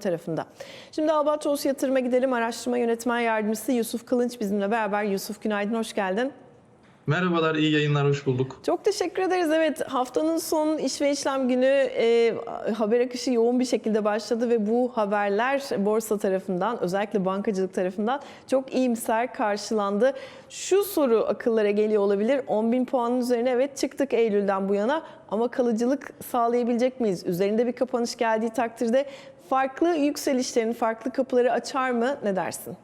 tarafında. Şimdi Albatros Yatırım'a gidelim. Araştırma Yönetmen Yardımcısı Yusuf Kılınç bizimle beraber. Yusuf günaydın, hoş geldin. Merhabalar, iyi yayınlar, hoş bulduk. Çok teşekkür ederiz. Evet haftanın son iş ve işlem günü e, haber akışı yoğun bir şekilde başladı ve bu haberler borsa tarafından özellikle bankacılık tarafından çok iyimser karşılandı. Şu soru akıllara geliyor olabilir. 10 bin puanın üzerine evet çıktık Eylül'den bu yana ama kalıcılık sağlayabilecek miyiz? Üzerinde bir kapanış geldiği takdirde farklı yükselişlerin farklı kapıları açar mı? Ne dersin?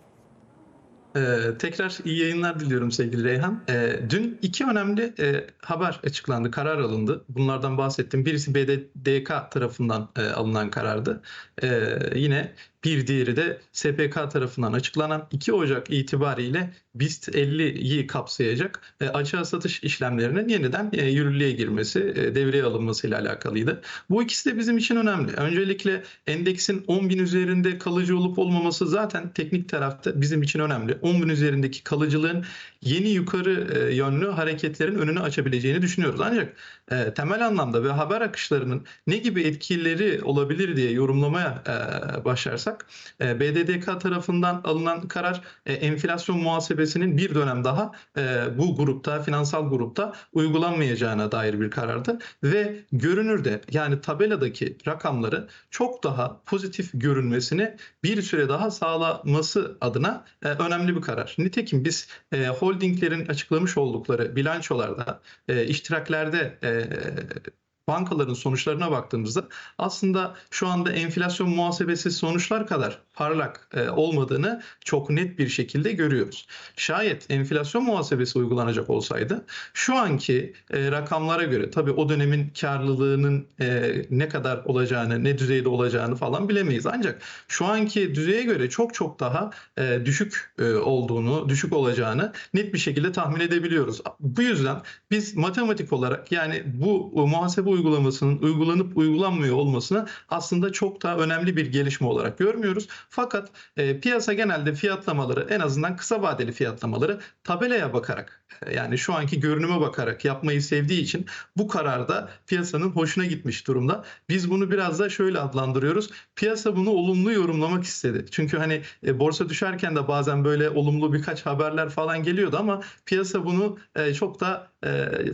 Ee, tekrar iyi yayınlar diliyorum sevgili Reyhan. Ee, dün iki önemli e, haber açıklandı, karar alındı. Bunlardan bahsettim. Birisi BDDK tarafından e, alınan karardı. Ee, yine bir diğeri de SPK tarafından açıklanan 2 Ocak itibariyle BIST 50'yi kapsayacak e, açığa satış işlemlerinin yeniden e, yürürlüğe girmesi, e, devreye alınmasıyla alakalıydı. Bu ikisi de bizim için önemli. Öncelikle endeksin 10 bin üzerinde kalıcı olup olmaması zaten teknik tarafta bizim için önemli. 10 bin üzerindeki kalıcılığın yeni yukarı e, yönlü hareketlerin önünü açabileceğini düşünüyoruz. Ancak e, temel anlamda ve haber akışlarının ne gibi etkileri olabilir diye yorumlamaya e, başlarsak e, BDDK tarafından alınan karar e, enflasyon muhasebesinin bir dönem daha e, bu grupta, finansal grupta uygulanmayacağına dair bir karardı ve görünürde yani tabeladaki rakamları çok daha pozitif görünmesini bir süre daha sağlaması adına e, önemli bir karar. Nitekim biz e, holdinglerin açıklamış oldukları bilançolarda, e, iştiraklerde e, bankaların sonuçlarına baktığımızda aslında şu anda enflasyon muhasebesi sonuçlar kadar parlak e, olmadığını çok net bir şekilde görüyoruz. Şayet enflasyon muhasebesi uygulanacak olsaydı şu anki e, rakamlara göre tabii o dönemin karlılığının e, ne kadar olacağını, ne düzeyde olacağını falan bilemeyiz. Ancak şu anki düzeye göre çok çok daha düşük olduğunu, düşük olacağını net bir şekilde tahmin edebiliyoruz. Bu yüzden biz matematik olarak yani bu muhasebe uygulamasının uygulanıp uygulanmıyor olmasını aslında çok daha önemli bir gelişme olarak görmüyoruz. Fakat e, piyasa genelde fiyatlamaları en azından kısa vadeli fiyatlamaları tabelaya bakarak e, yani şu anki görünüme bakarak yapmayı sevdiği için bu kararda piyasanın hoşuna gitmiş durumda. Biz bunu biraz da şöyle adlandırıyoruz. Piyasa bunu olumlu yorumlamak istedi. Çünkü hani e, borsa düşerken de bazen böyle olumlu birkaç haberler falan geliyordu ama piyasa bunu e, çok da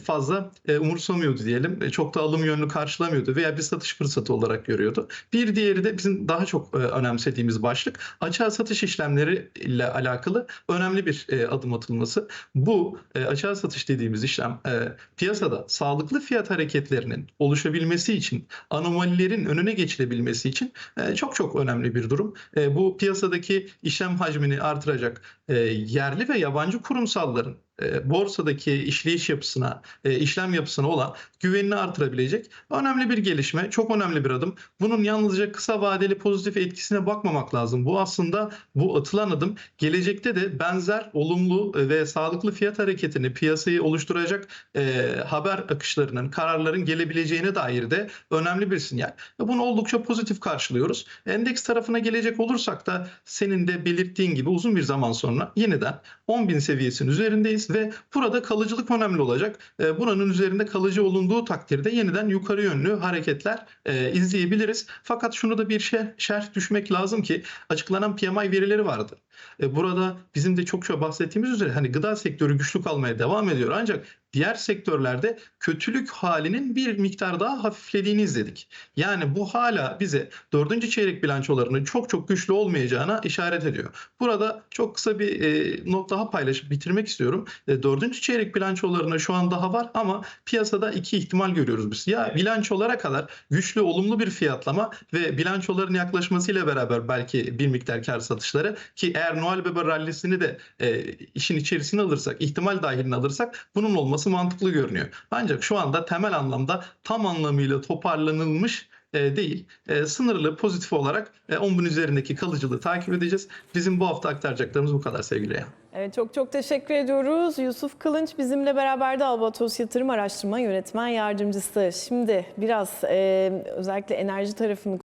fazla e, umursamıyordu diyelim. E, Çok da alım yönlü karşılamıyordu veya bir satış fırsatı olarak görüyordu. Bir diğeri de bizim daha çok e, önemsediğimiz başlık açığa satış işlemleri ile alakalı önemli bir e, adım atılması. Bu e, açığa satış dediğimiz işlem e, piyasada sağlıklı fiyat hareketlerinin oluşabilmesi için anomalilerin önüne geçilebilmesi için e, çok çok önemli bir durum. E, Bu piyasadaki işlem hacmini artıracak e, yerli ve yabancı kurumsalların e, borsadaki işleyiş yapısına, e, işlem yapısına olan güvenini artırabilecek önemli bir gelişme, çok önemli bir adım. Bunun yalnızca kısa vadeli pozitif etkisine bakmamak lazım. Bu aslında bu atılan adım gelecekte de benzer olumlu ve sağlıklı fiyat hareketini piyasayı oluşturacak e, haber akışlarının, kararların gelebileceğine dair de önemli bir sinyal. Bunu oldukça pozitif karşılıyoruz. Endeks tarafına gelecek olursak da senin de belirttiğin gibi uzun bir zaman sonra yeniden 10.000 seviyesinin üzerindeyiz ve burada kalıcılık önemli olacak. E, Buranın üzerinde kalıcı olunduğu takdirde yeniden yukarı yönlü hareketler e, izleyebiliriz. Fakat şunu da bir şey şerh düşmek lazım ki açıklanan PMI verileri vardı. E, Burada bizim de çok çok bahsettiğimiz üzere hani gıda sektörü güçlü kalmaya devam ediyor ancak diğer sektörlerde kötülük halinin bir miktar daha hafiflediğini izledik. Yani bu hala bize dördüncü çeyrek bilançolarının çok çok güçlü olmayacağına işaret ediyor. Burada çok kısa bir e, not daha paylaşıp bitirmek istiyorum. E, dördüncü çeyrek bilançolarına şu an daha var ama piyasada iki ihtimal görüyoruz biz. Ya bilançolara kadar güçlü olumlu bir fiyatlama ve bilançoların yaklaşmasıyla beraber belki bir miktar kar satışları ki eğer Noel Baba rallisini de e, işin içerisine alırsak, ihtimal dahiline alırsak bunun olması mantıklı görünüyor. Ancak şu anda temel anlamda tam anlamıyla toparlanılmış e, değil. E, sınırlı pozitif olarak e, 10 bin üzerindeki kalıcılığı takip edeceğiz. Bizim bu hafta aktaracaklarımız bu kadar sevgili Reyhan. Evet çok çok teşekkür ediyoruz. Yusuf Kılınç bizimle beraber de Albatros Yatırım Araştırma Yönetmen Yardımcısı. Şimdi biraz e, özellikle enerji tarafını